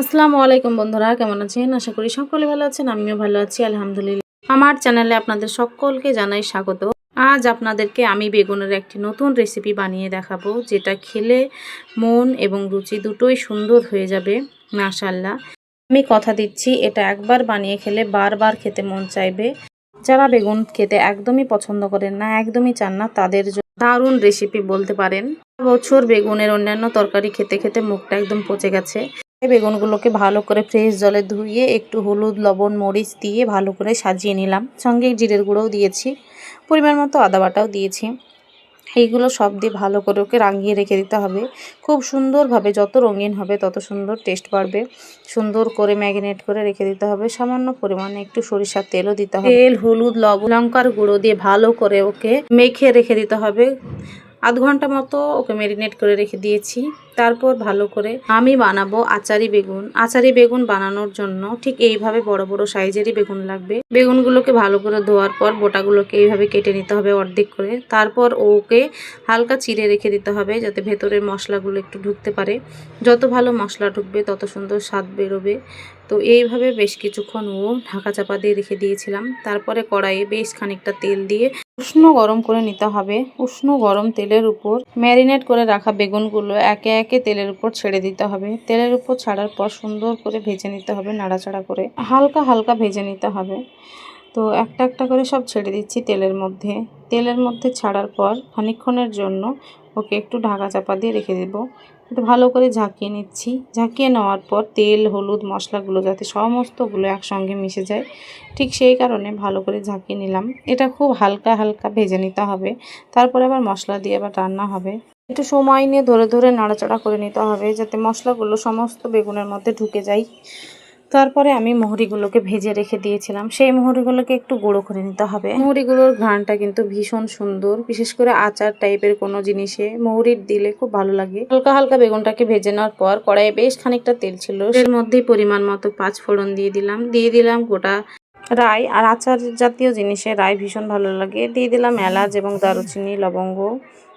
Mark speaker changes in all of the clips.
Speaker 1: আসসালামু আলাইকুম বন্ধুরা, কেমন আছেন? আশা করি সকলে ভালো আছেন, আমিও ভালো আছি, আলহামদুলিল্লাহ। আমার চ্যানেলে আপনাদের সকলকে জানাই স্বাগত। আজ আপনাদেরকে আমি বেগুনের একটি নতুন রেসিপি বানিয়ে দেখাবো, যেটা খেলে মন এবং রুচি দুটোই সুন্দর হয়ে যাবে মাশাল্লাহ আমি কথা দিচ্ছি, এটা একবার বানিয়ে খেলে বারবার খেতে মন চাইবে। যারা বেগুন খেতে একদমই পছন্দ করেন না, একদমই চান না, তাদের দারুণ রেসিপি বলতে পারেন। বছর বেগুনের অন্যান্য তরকারি খেতে খেতে মুখটা একদম পচে গেছে। বেগুনগুলোকে ভালো করে ফ্রেশ জলে ধুয়ে একটু হলুদ, লবণ, মরিচ দিয়ে ভালো করে সাজিয়ে নিলাম। সঙ্গে জিরের গুঁড়োও দিয়েছি, পরিমাণ মতো আদা বাটাও দিয়েছি। এইগুলো সব দিয়ে ভালো করে ওকে রাঙিয়ে রেখে দিতে হবে। খুব সুন্দরভাবে যত রঙিন হবে তত সুন্দর টেস্ট বাড়বে। সুন্দর করে ম্যাগনেট করে রেখে দিতে হবে। সামান্য পরিমাণে একটু সরিষার তেলও দিতে হবে। তেল, হলুদ, লবণ, লঙ্কার গুঁড়ো দিয়ে ভালো করে ওকে মেখে রেখে দিতে হবে। আধ ঘণ্টা মতো ওকে ম্যারিনেট করে রেখে দিয়েছি। তারপর ভালো করে আমি বানাবো আচারি বেগুন। আচারি বেগুন বানানোর জন্য ঠিক এইভাবে বড় বড় সাইজেরই বেগুন লাগবে। বেগুনগুলোকে ভালো করে ধোয়ার পর বোটাগুলোকে এইভাবে কেটে নিতে হবে অর্ধেক করে। তারপর ওকে হালকা চিড়ে রেখে দিতে হবে যাতে ভেতরের মশলাগুলো একটু ঢুকতে পারে। যত ভালো মশলা ঢুকবে তত সুন্দর স্বাদ বেরোবে। তো এইভাবে বেশ কিছুক্ষণ ও ঢাকা চাপা দিয়ে রেখে দিয়েছিলাম। তারপরে কড়াইয়ে বেশ খানিকটা তেল দিয়ে উষ্ণ গরম করে নিতে হবে। উষ্ণ গরম তেলের উপর ম্যারিনেট করে রাখা বেগুনগুলো একে একে তেলের উপর ছেড়ে দিতে হবে। তেলের উপর ছাড়ার পর সুন্দর করে ভেজে নিতে হবে, নাড়াচাড়া করে। হালকা হালকা ভেজে নিতে হবে। তো একটা একটা করে সব ছেড়ে দিচ্ছি তেলের মধ্যে। তেলের মধ্যে ছাড়ার পর খানিকক্ষণের জন্য ওকে একটু ঢাকা চাপা দিয়ে রেখে দেবো। একটু ভালো করে ঝাঁকিয়ে নিচ্ছি। ঝাঁকিয়ে নেওয়ার পর তেল, হলুদ, মশলাগুলো যাতে সমস্তগুলো একসঙ্গে মিশে যায়, ঠিক সেই কারণে ভালো করে ঝাঁকিয়ে নিলাম। এটা খুব হালকা হালকা ভেজে নিতে হবে। তারপরে আবার মশলা দিয়ে আবার রান্না হবে। একটু সময় নিয়ে ধরে ধরে নাড়াচাড়া করে নিতে হবে যাতে মশলাগুলো সমস্ত বেগুনের মধ্যে ঢুকে যায়। তারপরে আমি মোহরিগুলোকে ভেজে রেখে দিয়েছিলাম। সেই মোহরিগুলোকে একটু গুঁড়ো করে নিতে হবে। মোহরিগুলোর ঘ্রাণটা কিন্তু ভীষণ সুন্দর। বিশেষ করে আচার টাইপের কোনো জিনিসে মোহরির দিলে খুব ভালো লাগে। হালকা হালকা বেগুনটাকে ভেজে নেওয়ার পর কড়াইয়ে বেশ খানিকটা তেল ছিল। এর মধ্যেই পরিমাণ মতো পাঁচ ফোড়ন দিয়ে দিলাম। দিয়ে দিলাম গোটা রাই আর আচার জাতীয় জিনিসে রাই ভীষণ ভালো লাগে। দিয়ে দিলাম এলাচ এবং দারুচিনি, লবঙ্গ।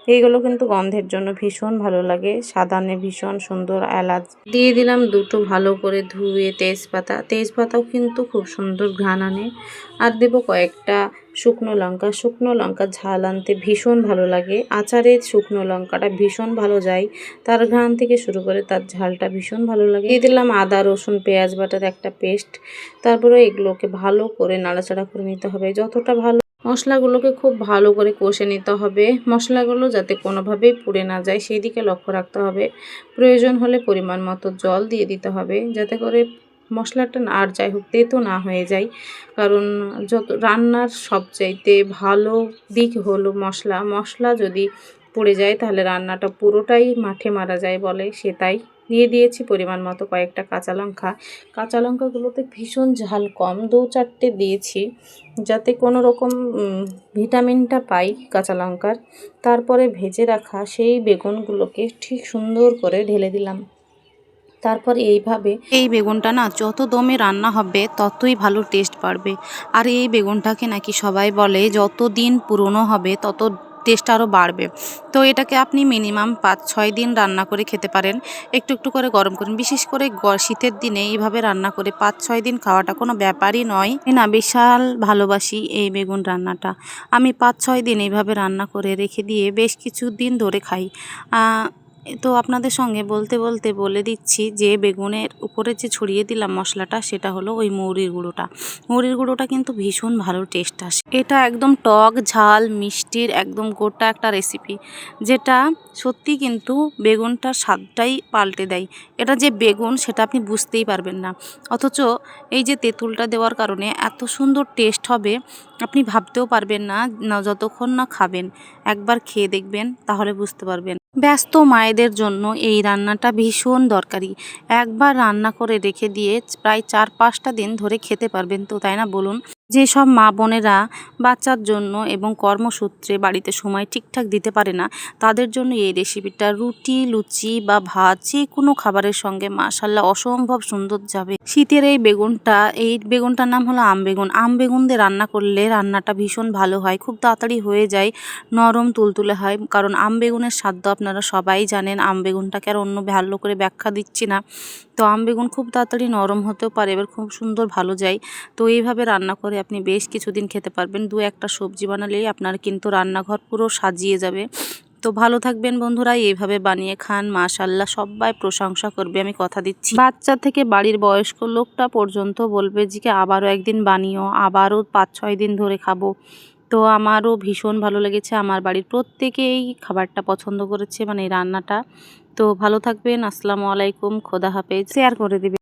Speaker 1: এইগুলো কিন্তু গন্ধের জন্য ভীষণ ভালো লাগে। সাদানে ভীষণ সুন্দর এলাচ। দিয়ে দিলাম দুটো ভালো করে ধুয়ে তেজপাতা। তেজপাতাও কিন্তু খুব সুন্দর ঘ্রাণ আনে। আর দেবো কয়েকটা শুকনো লঙ্কা। শুকনো লঙ্কা ঝাল আনতে ভীষণ ভালো লাগে। আচারের শুকনো লঙ্কাটা ভীষণ ভালো যায়। তার ঘ্রাণ থেকে শুরু করে তার ঝালটা ভীষণ ভালো লাগে। দিয়ে দিলাম আদা, রসুন, পেঁয়াজ বাটার একটা পেস্ট। তারপরে এগুলোকে ভালো করে নাড়াচাড়া করে নিতে হবে। যতটা ভালো মশলাগুলোকে খুব ভালো করে কষে নিতে হবে। মশলাগুলো যাতে কোনোভাবেই পুড়ে না যায় সেই দিকে লক্ষ্য রাখতে হবে। প্রয়োজন হলে পরিমাণ মতো জল দিয়ে দিতে হবে, যাতে করে মশলাটা আর যাই হোক, তেতো না হয়ে যায়। কারণ যত, রান্নার সবচাইতে ভালো দিক হলো মশলা। মশলা যদি পড়ে যায়, তাহলে রান্নাটা পুরোটাই মাঠে মারা যায় বলে সে তাই দিয়ে দিয়েছি পরিমাণ মতো কয়েকটা কাঁচা লঙ্কা। কাঁচা লঙ্কাগুলোতে ভীষণ ঝাল কম। দু চারটে দিয়েছি যাতে কোনো রকম ভিটামিনটা পাই কাঁচা লঙ্কার। তারপরে ভেজে রাখা সেই বেগুনগুলোকে ঠিক সুন্দর করে ঢেলে দিলাম। তারপর এইভাবে
Speaker 2: এই বেগুনটা না যত দমে রান্না হবে ততই ভালো টেস্ট বাড়বে। আর এই বেগুনটাকে নাকি সবাই বলে যত দিন পুরনো হবে তত টেস্ট আরও বাড়বে। তো এটাকে আপনি মিনিমাম পাঁচ, ছয় দিন রান্না করে খেতে পারেন। একটু একটু করে গরম করুন। বিশেষ করে শীতের দিনে এইভাবে রান্না করে পাঁচ, ছয় দিন খাওয়াটা কোনো ব্যাপারই নয়। না বিশাল ভালোবাসি এই বেগুন রান্নাটা। আমি পাঁচ, ছয় দিন এইভাবে রান্না করে রেখে দিয়ে বেশ কিছু দিন ধরে খাই। তো আপনাদের সঙ্গে বলতে বলতে বলে দিচ্ছি যে বেগুনের উপরে যে ছড়িয়ে দিলাম মশলাটা, সেটা হলো ওই মৌরির গুঁড়োটা। মৌরির গুঁড়োটা কিন্তু ভীষণ ভালো টেস্ট আসে। এটা একদম টক, ঝাল, মিষ্টির একদম গোটা একটা রেসিপি যেটা সত্যি কিন্তু বেগুনটার স্বাদটাই পাল্টে দেয়। এটা যে বেগুন, সেটা আপনি বুঝতেই পারবেন না। অথচ এই যে তেঁতুলটা দেওয়ার কারণে এত সুন্দর টেস্ট হবে, আপনি ভাবতেও পারবেন না না যতক্ষণ না খাবেন। একবার খেয়ে দেখবেন, তাহলে বুঝতে পারবেন। ব্যস্ত মায়েদের জন্য এই রান্নাটা ভীষণ দরকারি। একবার রান্না করে রেখে দিয়ে প্রায় চার পাঁচটা দিন ধরে খেতে পারবেন তো, তাই না? বলুন। যেসব মা বোনেরা বাচ্চার জন্য এবং কর্মসূত্রে বাড়িতে সময় ঠিকঠাক দিতে পারে না, তাদের জন্য এই রেসিপিটা রুটি, লুচি বা ভাত যে কোনো খাবারের সঙ্গে মাশাল্লাহ অসম্ভব সুন্দর যাবে। শীতের এই বেগুনটা, এই বেগুনটার নাম হলো আম বেগুন। আম বেগুন দিয়ে রান্না করলে রান্নাটা ভীষণ ভালো হয়, খুব তাড়াতাড়ি হয়ে যায়, নরম তুলতুলে হয়। কারণ আম বেগুনের তো আপনারা সবাই জানেন, আম বেগুনটাকে আর অন্য ভালো করে ব্যাখ্যা দিচ্ছি না। তো আম বেগুন খুব তাড়াতাড়ি নরম হতেও পারে, এবার খুব সুন্দর ভালো যায়। তো এইভাবে রান্না করে আপনি বেশ কিছুদিন খেতে পারবেন। দু একটা সবজি বানালেই আপনার কিন্তু রান্নাঘর পুরো সাজিয়ে যাবে। তো ভালো থাকবেন বন্ধুরা, এইভাবে বানিয়ে খান। মাশাল্লাহ সবাই প্রশংসা করবে, আমি কথা দিচ্ছি। বাচ্চা থেকে বাড়ির বয়স্ক লোকটা পর্যন্ত বলবে যে আবারও একদিন বানিও, আবারও পাঁচ, ছয় দিন ধরে খাব। তো আমারও ভীষণ ভালো লেগেছে। আমার বাড়ির প্রত্যেকেই খাবারটা পছন্দ করেছে মানে এই রান্নাটা। তো ভালো থাকবেন, আসসালামু আলাইকুম, খোদা হাফেজ। শেয়ার করে দিবেন